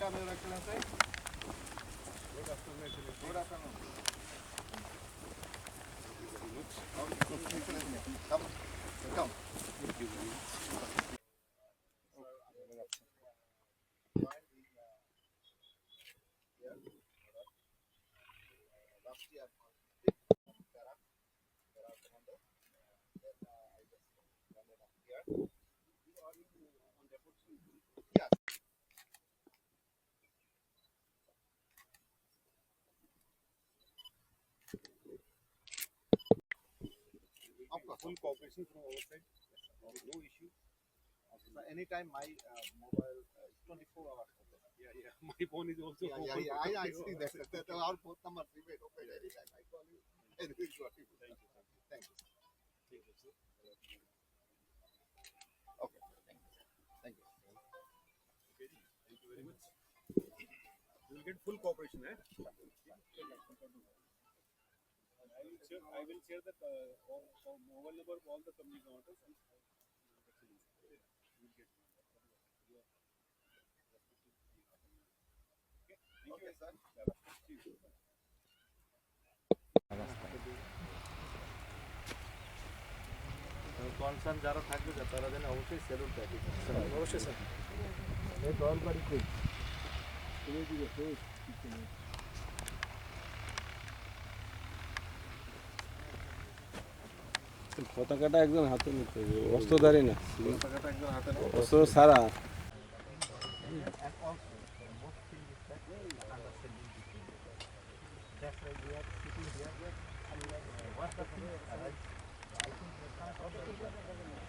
Welcome, Your Excellency. Good afternoon. Good afternoon. Full cooperation from our side. No issue. So anytime my uh, mobile uh, 24 hours open. Yeah, yeah. My phone is also Yeah, yeah, open. yeah. yeah. I, I see that. that, that our both numbers remain open anytime. I call you. And we got you. Thank you. Thank you. Thank you, sir. Okay. Thank you. Thank you. Okay, thank you very much. You will get full cooperation, eh? And I will share, I will share the uh, all, all mobile number of all the company counters and uh, actually, okay, you will get your respective Okay, thank you, sir. Yeah, see you. Concern যারা থাকবে তারা যেন অবশ্যই salute দেয় অবশ্যই sir পতাকাটা একদম হাতে নিতে হবে অস্ত্রধারী না। অস্ত্র ছাড়া। Thank also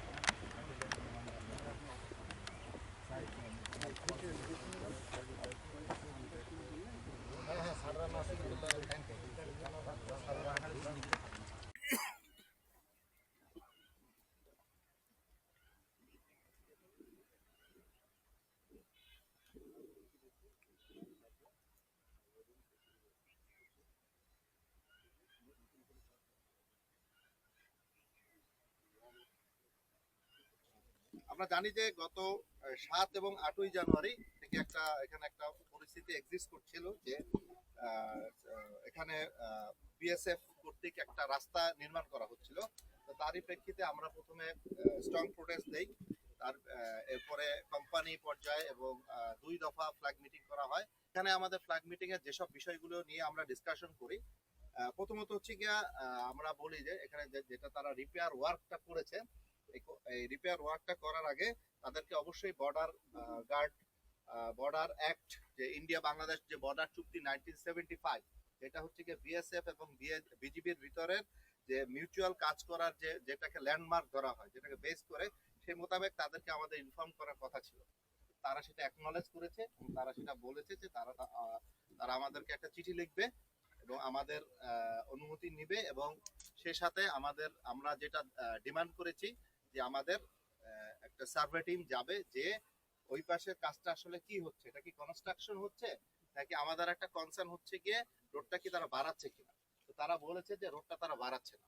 আমরা জানি যে গত সাত এবং আটই জানুয়ারি থেকে একটা, এখানে একটা পরিস্থিতি এক্সিস্ট করছিল যে এখানে বিএসএফ কর্তৃক একটা রাস্তা নির্মাণ করা হচ্ছিল। তো তারই প্রেক্ষিতে আমরা প্রথমে স্ট্রং প্রোটেস্ট দেই। তার এরপরে কোম্পানি পর্যায়ে এবং দুই দফা ফ্ল্যাগ মিটিং করা হয়। এখানে আমাদের ফ্ল্যাগ মিটিং এর যেসব বিষয়গুলো নিয়ে আমরা ডিসকাশন করি প্রথমত হচ্ছে গিয়া আমরা বলি যে, এখানে যেটা তারা রিপেয়ার ওয়ার্কটা করেছে রিপেয়ার ওয়ার্কটা করার আগে তাদেরকে অবশ্যই বর্ডার গার্ড বর্ডার অ্যাক্ট যে ইন্ডিয়া বাংলাদেশ যে বর্ডার চুক্তি নাইনটিন সেভেন্টি ফাইভ যেটা হচ্ছে গিয়ে বিএসএফ এবং বিজিবির ভিতরের যে মিউচুয়াল কাজ করার যে, যেটাকে ল্যান্ডমার্ক ধরা হয়, যেটাকে বেস করে সেই মোতাবেক তাদেরকে আমাদের ইনফর্ম করার কথা ছিল। তারা সেটা অ্যাকনলেজ করেছে তারা সেটা বলেছে যে তারা তারা আমাদেরকে একটা চিঠি লিখবে এবং আমাদের অনুমতি নিবে এবং সে সাথে আমাদের, আমরা যেটা ডিমান্ড করেছি যে আমাদের একটা সার্ভে টিম যাবে যে ওই পাশের কাজটা আসলে কি হচ্ছে? এটা কি কনস্ট্রাকশন হচ্ছে? নাকি আমাদের একটা কনসার্ন হচ্ছে গিয়ে রোডটা কি তারা বাড়াচ্ছে কিনা? তো তারা বলেছে যে রোডটা তারা বাড়াচ্ছে না।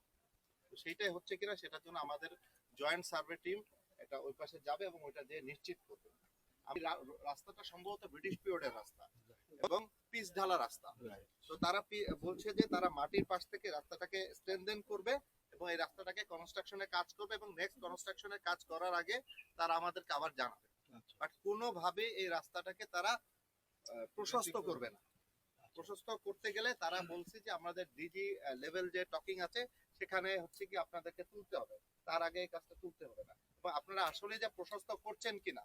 তো সেইটাই হচ্ছে কিনা সেটার জন্য আমাদের জয়েন্ট সার্ভে টিম এটা ওই পাশে যাবে এবং ওইটা যে নিশ্চিত করবে। আমি রাস্তাটা সম্ভবত ব্রিটিশ পিরিয়ডের রাস্তা এবং পিচ ঢালা রাস্তা। তো তারা বলছে যে তারা মাটির পাশ থেকে রাস্তাটাকে স্ট্রেনদেন করবে এবং এই রাস্তাটাকে কনস্ট্রাকশনের কাজ করবে এবং নেক্সট কনস্ট্রাকশনের কাজ করার আগে তারা আমাদেরকে আবার জানাবে। বাট কোনোভাবে এই রাস্তাটাকে তারা প্রশস্ত করবে না। প্রশস্ত করতে গেলে তারা বলছে যে আমাদের ডিজি লেভেল যে টকিং আছে সেখানে হচ্ছে কি আপনাদেরকে তুলতে হবে। তার আগে এই কাজটা তুলতে হবে না। এবং আপনারা আসলে যে প্রশস্ত করছেন কিনা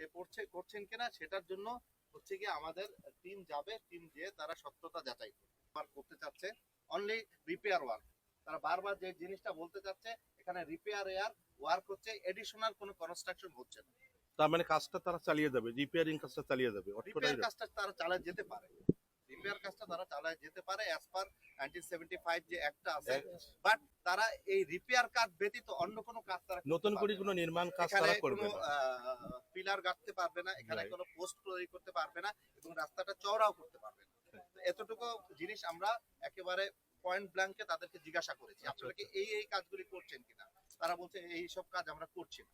সে করছে করছেন কিনা সেটার জন্য হচ্ছে কি আমাদের টিম যাবে টিম যেয়ে তারা সত্যতা যাচাই করবে। করতে চাচ্ছে অনলি রিপেয়ার ওয়ার্ক তারা বারবার যে জিনিসটা বলতে চাচ্ছে এখানে রিপেয়ার এয়ার ওয়ার্ক হচ্ছে এডিশনাল কোনো কনস্ট্রাকশন হচ্ছে না। তার মানে কাজটা তারা চালিয়ে যাবে রিপেয়ারিং কাজটা চালিয়ে যাবে রিপেয়ার কাজটা তারা চালায় যেতে পারে। রিপেয়ার কাজটা তারা চালায় যেতে পারে অ্যাজ পার 1975 যে একটা আছে। বাট তারা এই রিপেয়ার কাজ ব্যতীত অন্য কোনো কাজ তারা নতুন করে কোনো নির্মাণ কাজ তারা করবে না। পিলার গাঁথতে পারবে না এখানে কোনো পোস্ট তৈরি করতে পারবে না এবং রাস্তাটা চওড়াও করতে পারবে না। তো এতটুকু জিনিস আমরা একেবারে পয়েন্ট ব্ল্যাঙ্কে তাদেরকে জিজ্ঞাসা করেছি আপনারা কি এই এই কাজগুলি করছেন কিনা? তারা বলছে এই সব কাজ আমরা করছি না।